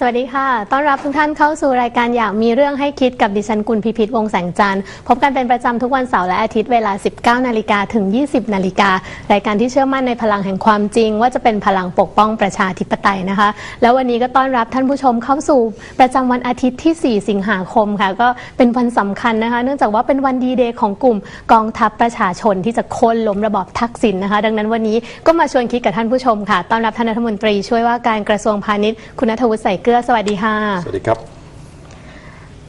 สวัสดีค่ะ ต้อนรับทุกท่านเข้าสู่รายการอยากมีเรื่องให้คิดกับดิฉันกุลพิพิธวงแสงจันทร์ พบกันเป็นประจำทุกวันเสาร์และอาทิตย์เวลา 19 นาฬิกาถึง 20 นาฬิกา รายการที่เชื่อมั่นในพลังแห่งความจริง ว่าจะเป็นพลังปกป้องประชาธิปไตยนะคะ แล้ววันนี้ก็ต้อนรับท่านผู้ชมเข้าสู่ประจำวันอาทิตย์ที่ 4 สิงหาคมค่ะ ก็เป็นวันสำคัญนะคะ เนื่องจากว่าเป็นวันดีเดย์ของกลุ่มกองทัพประชาชนที่จะโค่นล้มระบอบทักษิณนะคะ ดังนั้นวันนี้ก็มาชวนคิดกับท่านผู้ชมค่ะ ต้อนรับท่านรัฐมนตรี ช่วยว่าการกระทรวงพาณิชย์คุณณัฐวุฒิใส่เกลือสวัสดีค่ะ สวัสดีครับ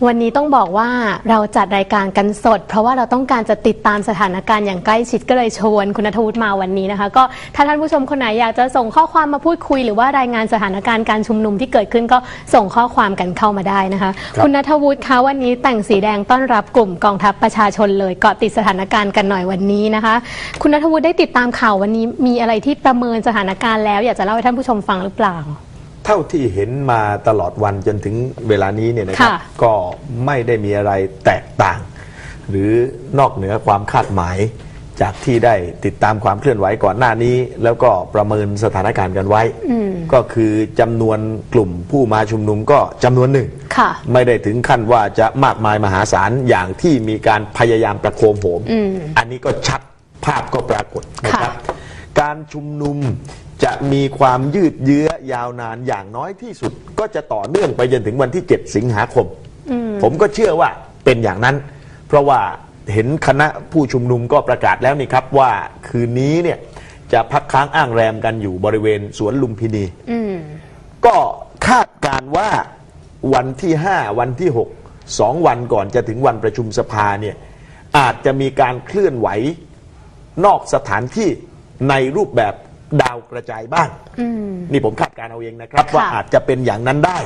วันนี้ต้องบอกว่าเราจัดรายการกันสด เพราะว่าเราต้องการจะติดตามสถานการณ์อย่างใกล้ชิดก็เลยชวนคุณณัฐวุฒิมาวันนี้นะคะ ก็ถ้าท่านผู้ชมคนไหนอยากจะส่งข้อความมาพูดคุย หรือว่ารายงานสถานการณ์การชุมนุมที่เกิดขึ้นก็ส่งข้อความกันเข้ามาได้นะคะครับคุณณัฐวุฒิคะวันนี้แต่งสีแดงต้อนรับกลุ่มกองทัพประชาชนเลยเกาะติดสถานการณ์กันหน่อยวันนี้นะคะ คุณณัฐวุฒิได้ติดตามข่าววันนี้มีอะไรที่ประเมินสถานการณ์แล้ว อยากจะเล่าให้ท่านผู้ชมฟังหรือเปล่า เท่าที่เห็นมาตลอดวันจนถึงเวลานี้เนี่ยนะครับ ค่ะก็ไม่ได้มีอะไรแตกต่าง หรือนอกเหนือความคาดหมาย จากที่ได้ติดตามความเคลื่อนไหวก่อนหน้านี้ แล้วก็ประเมินสถานการณ์กันไว้ก็คือจำนวนกลุ่มผู้มาชุมนุมก็จำนวนหนึ่ง ค่ะ ไม่ได้ถึงขั้นว่าจะมากมายมหาศาลอย่างที่มีการพยายามประโคมโหมอันนี้ก็ชัดภาพก็ปรากฏนะครับ การชุมนุม จะมีความยืดเยื้อยาวนานอย่างน้อยที่สุด ก็จะต่อเนื่องไปจนถึงวันที่ 7 สิงหาคม ผมก็เชื่อว่าเป็นอย่างนั้น เพราะว่าเห็นคณะผู้ชุมนุมก็ประกาศแล้วนี่ครับว่าคืนนี้เนี่ยจะพักค้างอ้างแรมกันอยู่บริเวณสวนลุมพินีก็คาดการณ์ว่าวันที่ 5 วันที่ 6 สองวันก่อนจะถึงวันประชุมสภาเนี่ยอาจจะมีการเคลื่อนไหวนอกสถานที่ในรูปแบบ ดาวกระจายบ้างนี่ผมคาดการณ์เอาเองนะครับค่ะว่าอาจจะเป็นอย่างนั้นได้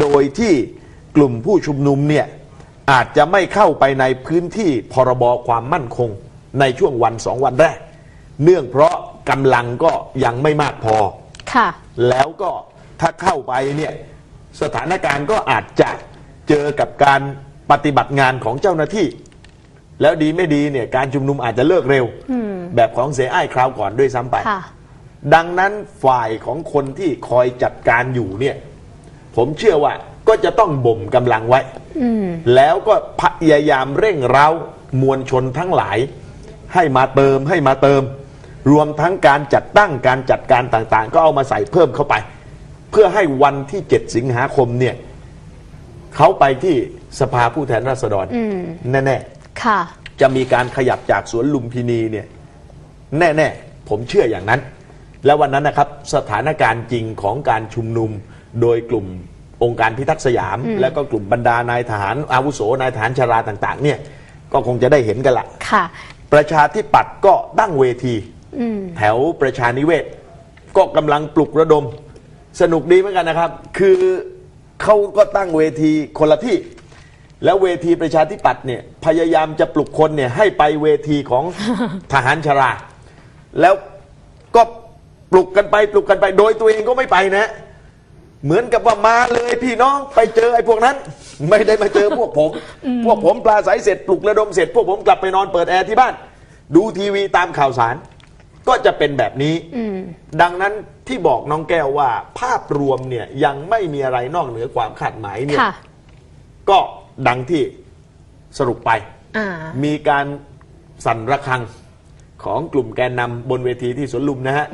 โดยที่กลุ่มผู้ชุมนุมเนี่ยอาจจะไม่เข้าไปในพื้นที่พรบความมั่นคงในช่วงวันสองวันแรก เนื่องเพราะกำลังก็ยังไม่มากพอค่ะ แล้วก็ถ้าเข้าไปเนี่ยสถานการณ์ก็อาจจะเจอกับการปฏิบัติงานของเจ้าหน้าที่ แล้วดีไม่ดีเนี่ยการชุมนุมอาจจะเลิกเร็ว แบบของเสียอ้ายคราวก่อนด้วยซ้ำไปค่ะ ดังนั้นฝ่ายของคนที่คอยจัดการอยู่เนี่ย ผมเชื่อว่าก็จะต้องบ่มกำลังไว้ แล้วก็พยายามเร่งเร้ามวลชนทั้งหลาย ให้มาเติมให้มาเติม รวมทั้งการจัดตั้งการจัดการต่างๆ ก็เอามาใส่เพิ่มเข้าไป เพื่อให้วันที่ 7 สิงหาคมเนี่ยเขาไปที่สภาผู้แทนราษฎรแน่ๆค่ะ จะมีการขยับจากสวนลุมพินีเนี่ย แน่ๆ ผมเชื่ออย่างนั้น แล้ววันนั้นนะครับสถานการณ์จริงของการชุมนุมโดยกลุ่มองค์การพิทักษ์สยาม และก็กลุ่มบรรดานายทหารอาวุโสนายทหารชาราต่างๆ เนี่ยก็คงจะได้เห็นกันละค่ะ ประชาธิปัตย์ก็ตั้งเวทีแถวประชานิเวศ ก็กำลังปลุกระดม สนุกดีเหมือนกันนะครับ คือเขาก็ตั้งเวทีคนละที่ แล้วเวทีประชาธิปัตย์เนี่ยพยายามจะปลุกคนเนี่ยให้ไปเวทีของทหารชารา แล้วก็ ปลุกกันไปปลุกกันไป โดยตัวเองก็ไม่ไปนะ เหมือนกับว่ามาเลยพี่น้องไปเจอไอ้พวกนั้น ไม่ได้มาเจอพวกผม พวกผมปลาใสเสร็จปลุกระดมเสร็จ พวกผมกลับไปนอนเปิดแอร์ที่บ้าน ดูทีวีตามข่าวสาร ก็จะเป็นแบบนี้ดังนั้นที่บอกน้องแก้วว่า ภาพรวมเนี่ยยังไม่มีอะไรนอกเหนือความคาดหมายเนี่ยค่ะก็ดังที่สรุปไปอ่ามีการสั่นระฆัง ของกลุ่มแกนนำบนเวทีที่สวนลุมนะฮะ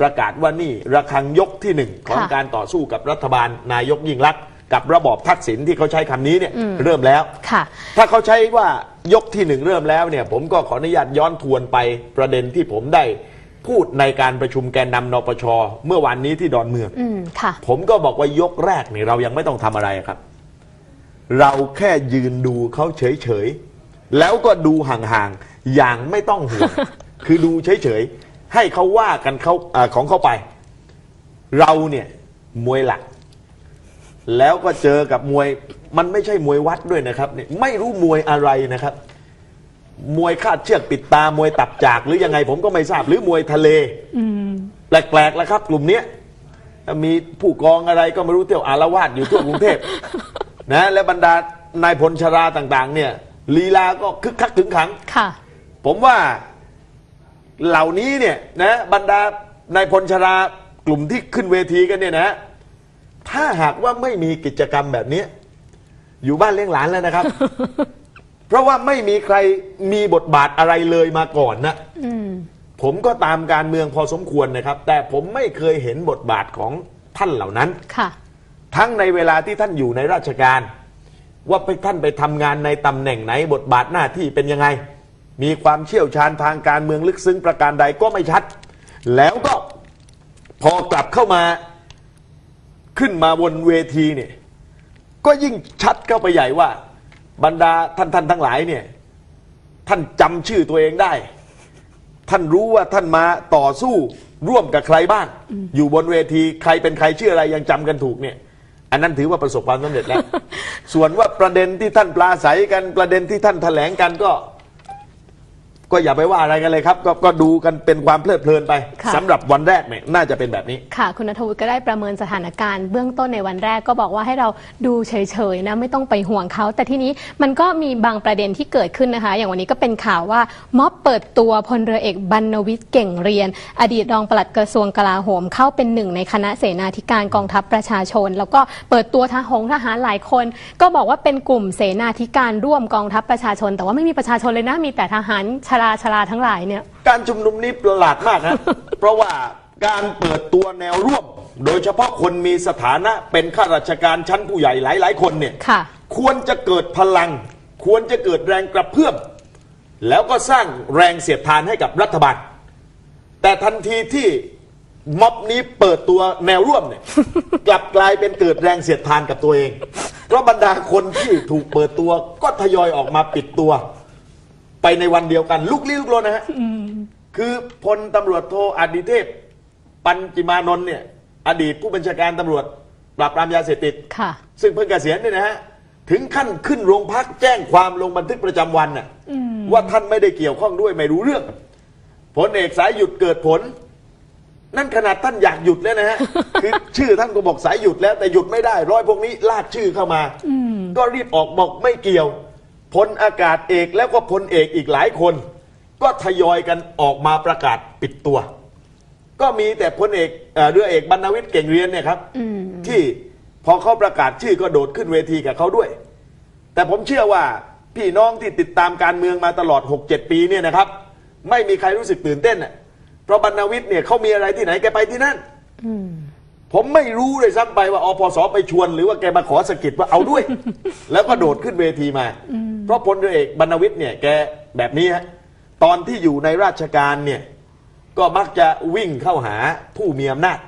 ประกาศว่านี่ระฆังยกที่หนึ่งของค่ะการต่อสู้กับรัฐบาลนายกยิ่งลักษณ์กับระบอบทักษิณที่เขาใช้คำนี้เนี่ยเริ่มแล้วค่ะถ้าเขาใช้ว่ายกที่หนึ่งเริ่มแล้วเนี่ยผมก็ขออนุญาตย้อนทวนไปประเด็นที่ผมได้พูดในการประชุมแกนนำนปช เมื่อวานนี้ที่ดอนเมืองอืมค่ะผมก็บอกว่ายกแรกนี่เรายังไม่ต้องทำอะไรครับ เราแค่ยืนดูเขาเฉยๆ แล้วก็ดูห่างๆ อย่างไม่ต้องห่วง คือดูเฉยๆ ให้เขาว่ากันเขาเออของเขาไป เราเนี่ยมวยหลัก แล้วก็เจอกับมวยมันไม่ใช่มวยวัดด้วยนะครับเนี่ยไม่รู้มวยอะไรนะครับ มวยคาดเชือกปิดตามวยตับจากหรือยังไงผมก็ไม่ทราบหรือมวยทะเลแปลกๆแล้วครับ กลุ่มเนี้ยมีผู้กองอะไรก็ไม่รู้เที่ยวอารวาสอยู่ทั่วกรุงเทพ นะและบรรดานายพลชราต่าง ๆ เนี่ยลีลาก็คึกคักถึงขัง ค่ะ ผมว่า เหล่านี้เนี่ยนะบรรดานายพลชรากลุ่มที่ขึ้นเวทีกันเนี่ยนะ ถ้าหากว่าไม่มีกิจกรรมแบบนี้ อยู่บ้านเลี้ยงหลานแล้วนะครับ เพราะว่าไม่มีใครมีบทบาทอะไรเลยมาก่อนนะอืมผมก็ตามการเมืองพอสมควรนะครับ แต่ผมไม่เคยเห็นบทบาทของท่านเหล่านั้นค่ะทั้งในเวลาที่ท่านอยู่ในราชการ ว่าไปท่านไปทำงานในตำแหน่งไหน บทบาทหน้าที่เป็นยังไง มีความเชี่ยวชาญทางการเมืองลึกซึ้งประการใดก็ไม่ชัด แล้วก็พอกลับเข้ามาขึ้นมาบนเวทีเนี่ยก็ยิ่งชัดเข้าไปใหญ่ว่า บรรดาท่านท่านทั้งหลายเนี่ยท่านจำชื่อตัวเองได้ ท่านรู้ว่าท่านมาต่อสู้ร่วมกับใครบ้าง อยู่บนเวทีใครเป็นใครชื่ออะไรยังจำกันถูกเนี่ยอันนั้นถือว่าประสบความสำเร็จแล้ว ส่วนว่าประเด็นที่ท่านปราศัยกันประเด็นที่ท่านแถลงกันก็ ก็อย่าไปว่าอะไรกันเลยครับก็ก็ดูกันเป็นความเพลิดเพลินไปค่ะ สำหรับวันแรกเนี่ยน่าจะเป็นแบบนี้ ค่ะ คุณณทวุฒิก็ได้ประเมินสถานการณ์เบื้องต้นในวันแรกก็บอกว่าให้เราดูเฉยๆนะไม่ต้องไปห่วงเขา แต่ทีนี้มันก็มีบางประเด็นที่เกิดขึ้นนะคะ อย่างวันนี้ก็เป็นข่าวว่า ม็อบเปิดตัวพลเรือเอกบรรณวิทย์เก่งเรียน อดีตรองปลัดกระทรวงกลาโหม เข้าเป็นหนึ่งในคณะเสนาธิการกองทัพประชาชน แล้วก็เปิดตัวทหงทหารหลายคน ก็บอกว่าเป็นกลุ่มเสนาธิการร่วมกองทัพประชาชน แต่ว่าไม่มีประชาชนเลยนะมีแต่ทหารชราชราทั้งหลายเนี่ย การชุมนุมนี้ประหลาดมากนะ เพราะว่าการเปิดตัวแนวร่วม โดยเฉพาะคนมีสถานะเป็นข้าราชการชั้นผู้ใหญ่หลาย ๆ คนเนี่ยค่ะ ควรจะเกิดพลัง ควรจะเกิดแรงกระเพื่อม แล้วก็สร้างแรงเสียดทานให้กับรัฐบาล แต่ทันทีที่ม็อบนี้เปิดตัวแนวร่วมเนี่ย กลับกลายเป็นเกิดแรงเสียดทานกับตัวเอง เพราะบรรดาคนที่ถูกเปิดตัวก็ทยอยออกมาปิดตัว ไปในวันเดียวกัน ลุกลี้ลุกลนนะฮะคือพลตำรวจโทอดิเทพ ปัญจิมานนท์เนี่ย อดีตผู้บัญชาการตำรวจ ปราบปรามยาเสพติดค่ะ ซึ่งเพิ่งเกษียณเนี่ยนะฮะถึงขั้นขึ้นโรงพักแจ้งความลงบันทึกประจำวันน่ะว่าท่านไม่ได้เกี่ยวข้องด้วยไม่รู้เรื่องผลเอกสายหยุดเกิดผล นั่นขนาดท่านอยากหยุดแล้วนะฮะ คือชื่อท่านก็บอกสายหยุดแล้วแต่หยุดไม่ได้ ร้อยพวกนี้ลากชื่อเข้ามาก็รีบออกบอกไม่เกี่ยว พลอากาศเอกแล้วก็พลเอกอีกหลายคน ก็ทยอยกันออกมาประกาศปิดตัว ก็มีแต่พลเอกเอ่อเรือเอกบรรณวิทย์เก่งเรียนเนี่ยครับที่พอเขาประกาศชื่อก็โดดขึ้นเวทีกับเขาด้วย แต่ผมเชื่อว่าพี่น้องที่ติดตามการเมืองมาตลอด 6-7 ปีเนี่ยนะครับ ไม่มีใครรู้สึกตื่นเต้นน่ะเพราะบรรณวิทย์เนี่ยเขามีอะไรที่ไหนแกไปที่นั่น ผมไม่รู้เลยซ้ำไปว่าอพสไปชวน หรือว่าแกมาขอสกิดว่าเอาด้วย แล้วก็โดดขึ้นเวทีมา เพราะพลเรือเอกบรรณวิทย์เนี่ยแกแบบนี้ฮะตอนที่อยู่ในราชการเนี่ยก็มักจะวิ่งเข้าหาผู้มีอำนาจ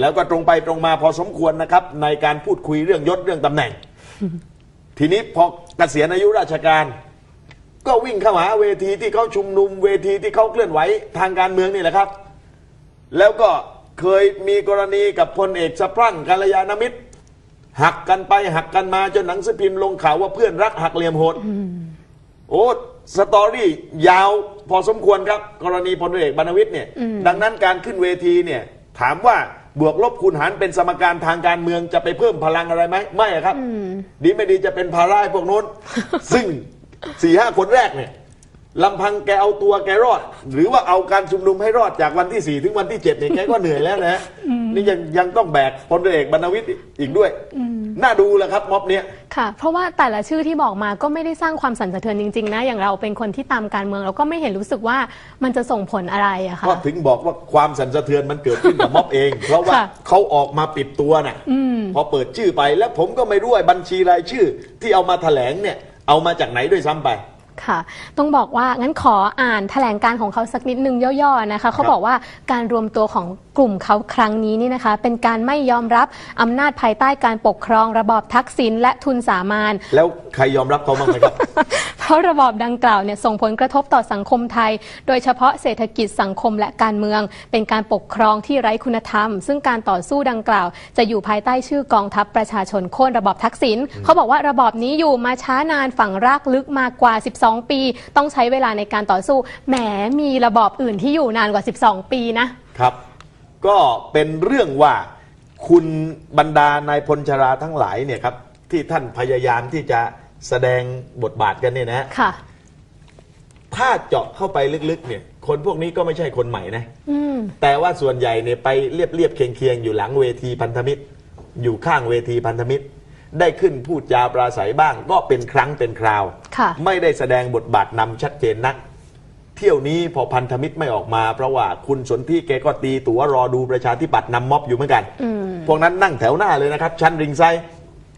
แล้วก็ตรงไปตรงมาพอสมควรนะครับ ในการพูดคุยเรื่องยศเรื่องตำแหน่ง ทีนี้พอเกษียณอายุราชการ ก็วิ่งเข้าหาเวทีที่เขาชุมนุมเวทีที่เขาเคลื่อนไหวทางการเมืองนี่แหละครับ แล้วก็ เคยมีกรณีกับพลเอกสะพรั่งกัลยาณมิตร หักกันไปหักกันมาจนหนังสือพิมพ์ลงข่าวว่าเพื่อนรักหักเหลี่ยมโหดโอ้สตอรี่ยาวพอสมควรครับ กรณีพลเอกบรรณวิทย์เนี่ย ดังนั้นการขึ้นเวทีเนี่ย ถามว่าบวกลบคูณหารเป็นสมการทางการเมืองจะไปเพิ่มพลังอะไรไหมไม่อะครับ ดีไม่ดีจะเป็นภาระให้พวกโน้น ซึ่งสี่ห้าคนแรกเนี่ย ลำพังแกเอาตัวแกรอด หรือว่าเอาการชุมนุมให้รอดจากวันที่สี่ถึงวันที่เจ็ดเนี่ยแกก็เหนื่อยแล้วนะฮะนี่ยังยังต้องแบกพลเอกบรรณวิทย์อีกด้วย น่าดูแหละครับม็อบเนี้ยค่ะ เพราะว่าแต่ละชื่อที่บอกมาก็ไม่ได้สร้างความสั่นสะเทือนจริงๆนะอย่างเราเป็นคนที่ตามการเมืองเราก็ไม่เห็นรู้สึกว่ามันจะส่งผลอะไรอะค่ะก็ถึงบอกว่าความสั่นสะเทือนมันเกิดขึ้นกับม็อบเอง เพราะว่าค่ะเขาออกมาปิดตัวน่ะพอเปิดชื่อไปแล้วผมก็ไม่รู้ว่าบัญชีรายชื่อ ที่เอามาแถลงเนี่ยเอามาจากไหนด้วยซ้ำไป ค่ะ ต้องบอกว่างั้นขออ่านแถลงการของเขาสักนิดนึงย่อๆนะคะ เขาบอกว่าการรวมตัวของกลุ่มเขาครั้งนี้นี่นะคะ เป็นการไม่ยอมรับอำนาจภายใต้การปกครองระบอบทักษิณและทุนสามานแล้วใครยอมรับเขาบ้างไหมครับเพ ราะระบอบดังกล่าวเนี่ยส่งผลกระทบต่อสังคมไทย โดยเฉพาะเศรษฐกิจสังคมและการเมือง เป็นการปกครองที่ไร้คุณธรรม ซึ่งการต่อสู้ดังกล่าว จะอยู่ภายใต้ชื่อกองทัพประชาชนโค่นระบอบทักษิณเขาบอกว่าระบอบนี้อยู่มาช้านานฝังรากลึกมากกว่า 12 ปี ต้องใช้เวลาในการต่อสู้แหมมีระบอบอื่นที่อยู่นานกว่า 12 ปีนะครับ ก็เป็นเรื่องว่าคุณบรรดานายพลชราทั้งหลายเนี่ยครับที่ท่านพยายามที่จะ แสดงบทบาทกันเนี่ยนะค่ะ ถ้าเจาะเข้าไปลึกๆ เนี่ย คนพวกนี้ก็ไม่ใช่คนใหม่นะ อืม แต่ว่าส่วนใหญ่เนี่ยไปเรียบเรียบๆเคียงเคียงๆอยู่หลังเวทีพันธมิตร อยู่ข้างเวทีพันธมิตร ได้ขึ้นพูดจาปราศัยบ้างก็เป็นครั้งเป็นคราว ค่ะ ไม่ได้แสดงบทบาทนำชัดเจนนัก เที่ยวนี้พอพันธมิตรไม่ออกมา เพราะว่าคุณสนธิแกก็ตีตั๋วรอดูประชาธิปัตย์นำม็อบอยู่เหมือนกันพวกนั้นนั่งแถวหน้าเลยนะครับ ชั้นริงไซด์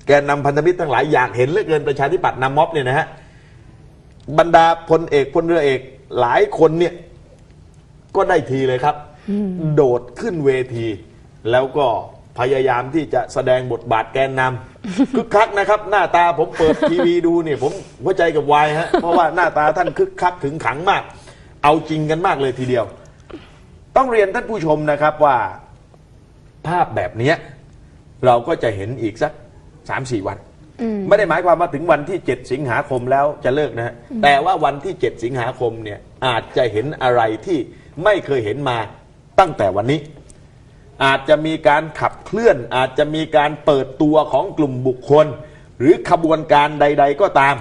แกนนำพันธมิตรทั้งหลายอยากเห็นเหลือเกินประชาธิปัตย์นำม็อบเนี่ยนะฮะบรรดาพลเอกพลเรือเอกหลายคนเนี่ยก็ได้ทีเลยครับ โดดขึ้นเวที แล้วก็พยายามที่จะแสดงบทบาทแกนนำคึกคักนะครับ หน้าตาผมเปิดทีวีดูเนี่ยผมหัวใจกับวายฮะเพราะว่าหน้าตาท่านคึกคักถึงขังมาก เอาจริงกันมากเลยทีเดียว ต้องเรียนท่านผู้ชมนะครับว่า ภาพแบบนี้เราก็จะเห็นอีกสัก สามสี่วัน ไม่ได้หมายความว่าถึงวันที่ 7 สิงหาคมแล้วจะเลิกนะฮะแต่ว่าวันที่ 7 สิงหาคมเนี่ยอาจจะเห็นอะไรที่ไม่เคยเห็นมาตั้งแต่วันนี้ อาจจะมีการขับเคลื่อน อาจจะมีการเปิดตัวของกลุ่มบุคคล หรือขบวนการใด ๆ ก็ตาม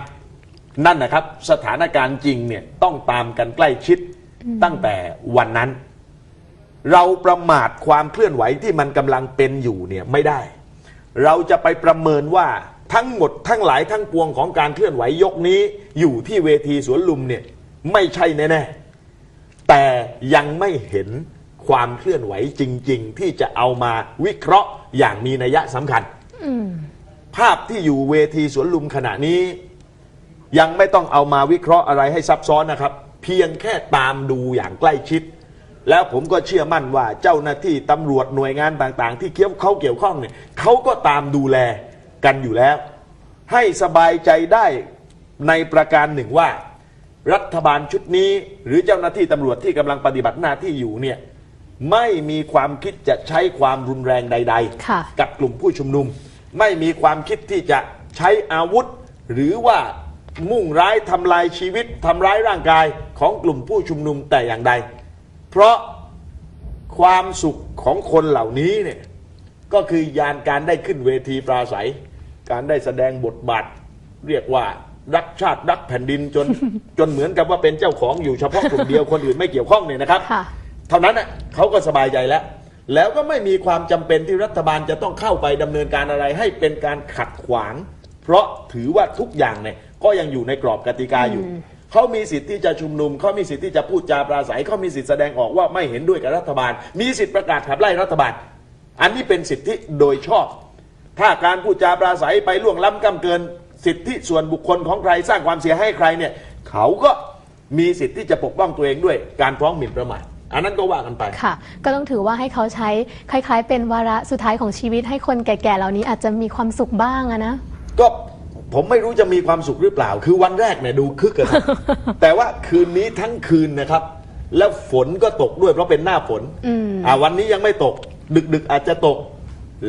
นั่นนะครับ สถานการณ์จริงเนี่ยต้องตามกันใกล้ชิดตั้งแต่วันนั้น เราประมาทความเคลื่อนไหวที่มันกำลังเป็นอยู่เนี่ยไม่ได้ เราจะไปประเมินว่าทั้งหมดทั้งหลายทั้งปวงของการเคลื่อนไหวยกนี้ อยู่ที่เวทีสวนลุมเนี่ยไม่ใช่แน่ๆแต่ยังไม่เห็นความเคลื่อนไหวจริง ๆ ที่จะเอามาวิเคราะห์อย่างมีนัยสำคัญภาพที่อยู่เวทีสวนลุมขณะนี้ ยังไม่ต้องเอามาวิเคราะห์อะไรให้ซับซ้อนนะครับ เพียงแค่ตามดูอย่างใกล้ชิด แล้วผมก็เชื่อมั่นว่าเจ้าหน้าที่ตำรวจหน่วยงานต่างๆ ที่เกี่ยวเขาเกี่ยวข้องเนี่ยเขาก็ตามดูแลกันอยู่แล้ว ให้สบายใจได้ในประการหนึ่งว่า รัฐบาลชุดนี้ หรือเจ้าหน้าที่ตำรวจที่กำลังปฏิบัติหน้าที่อยู่เนี่ยไม่มีความคิดจะใช้ความรุนแรงใดค่ะๆกับกลุ่มผู้ชุมนุม ไม่มีความคิดที่จะใช้อาวุธ หรือว่ามุ่งร้ายทำลายชีวิตทำร้ายร่างกายของกลุ่มผู้ชุมนุมแต่อย่างใด เพราะความสุขของคนเหล่านี้เนี่ยก็คือยานการได้ขึ้นเวทีปราศัย การได้แสดงบทบาท เรียกว่ารักชาติรักแผ่นดินจน จนเหมือนกับว่าเป็นเจ้าของอยู่เฉพาะกลุ่มเดียวคนอื่นไม่เกี่ยวข้องเนี่ยนะครับ ค่ะ เท่านั้นน่ะเขาก็สบายใจแล้ว แล้วก็ไม่มีความจำเป็นที่รัฐบาลจะต้องเข้าไปดำเนินการอะไรให้เป็นการขัดขวาง เพราะถือว่าทุกอย่างเนี่ยก็ยังอยู่ในกรอบกติกาอยู่ เขามีสิทธิ์ที่จะชุมนุมเขามีสิทธิ์ที่จะพูดจาปราศัยเขามีสิทธิ์แสดงออกว่าไม่เห็นด้วยกับรัฐบาล มีสิทธิ์ประกาศขับไล่รัฐบาล อันนี้เป็นสิทธิโดยชอบ ถ้าการพูดจาปราศัยไปล่วงล้ำก้ำเกิน สิทธิส่วนบุคคลของใครสร้างความเสียหายให้ใครเนี่ยเขาก็มีสิทธิ์ที่จะปกป้องตัวเองด้วยการฟ้องหมิ่นประมาทอันนั้นก็ว่ากันไปค่ะ ก็ต้องถือว่าให้เขาใช้คล้าย ๆ เป็นวาระสุดท้ายของชีวิตให้คนแก่ๆเหล่านี้อาจจะมีความสุขบ้างอะนะก็ ผมไม่รู้จะมีความสุขหรือเปล่า คือวันแรกเนี่ยดูคึกกันแต่ว่าคืนนี้ทั้งคืนนะครับ แล้วฝนก็ตกด้วยเพราะเป็นหน้าฝนอ่าวันนี้ยังไม่ตก ดึกๆอาจจะตก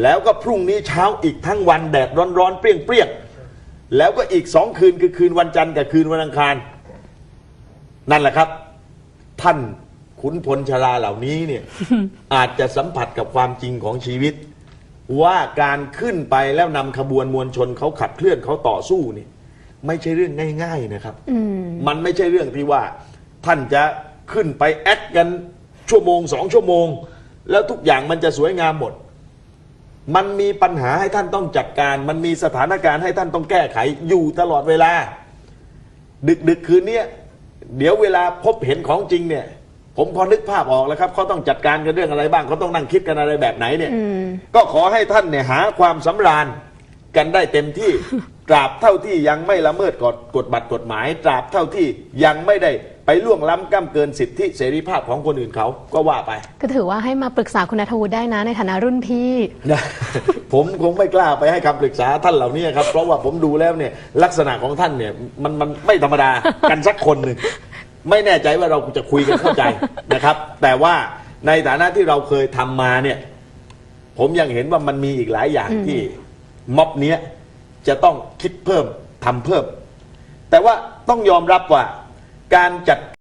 แล้วก็พรุ่งนี้เช้าอีกทั้งวันแดดร้อนๆเปรี้ยงๆแล้วก็อีกสองคืนคือคืนวันจันทร์กับคืนวันอังคาร นั่นแหละครับ ท่านขุนพลชราเหล่านี้เนี่ย อาจจะสัมผัสกับความจริงของชีวิต ว่าการขึ้นไปแล้วนำขบวนมวลชนเขาขับเคลื่อนเขาต่อสู้นี่ไม่ใช่เรื่องง่าย ๆนะครับมันไม่ใช่เรื่องที่ว่า ท่านจะขึ้นไปแอคกันชั่วโมงสองชั่วโมง แล้วทุกอย่างมันจะสวยงามหมด มันมีปัญหาให้ท่านต้องจัดการ มันมีสถานการณ์ให้ท่านต้องแก้ไขอยู่ตลอดเวลา ดึกดึกๆคืนเนี้ยเดี๋ยวเวลาพบเห็นของจริงเนี่ย ผมพอนึกภาพออกแล้วครับเขาต้องจัดการกันเรื่องอะไรบ้างเขาต้องนั่งคิดกันอะไรแบบไหนเนี่ย ก็ขอให้ท่านเนี่ยหาความสำราญกันได้เต็มที่ตราบเท่าที่ยังไม่ละเมิดกฎกฎบัตรกฎหมาย ตราบเท่าที่ยังไม่ได้ไปล่วงล้ำก้ำเกินสิทธิเสรีภาพของคนอื่นเขาก็ว่าไป ก็ถือว่าให้มาปรึกษาคุณนัทวุฒิได้นะในฐานะรุ่นพี่นะผมคงไม่กล้าไปให้คำปรึกษาท่านเหล่านี้ครับ เพราะว่าผมดูแล้วเนี่ยลักษณะของท่านเนี่ยมันมันไม่ธรรมดากันสักคนหนึ่ง ไม่แน่ใจว่าเราจะคุยกันเข้าใจนะครับ แต่ว่าในฐานะที่เราเคยทำมาเนี่ย ผมยังเห็นว่ามันมีอีกหลายอย่างที่ม็อบเนี้ยจะต้องคิดเพิ่มทำเพิ่ม แต่ว่าต้องยอมรับว่าการจัด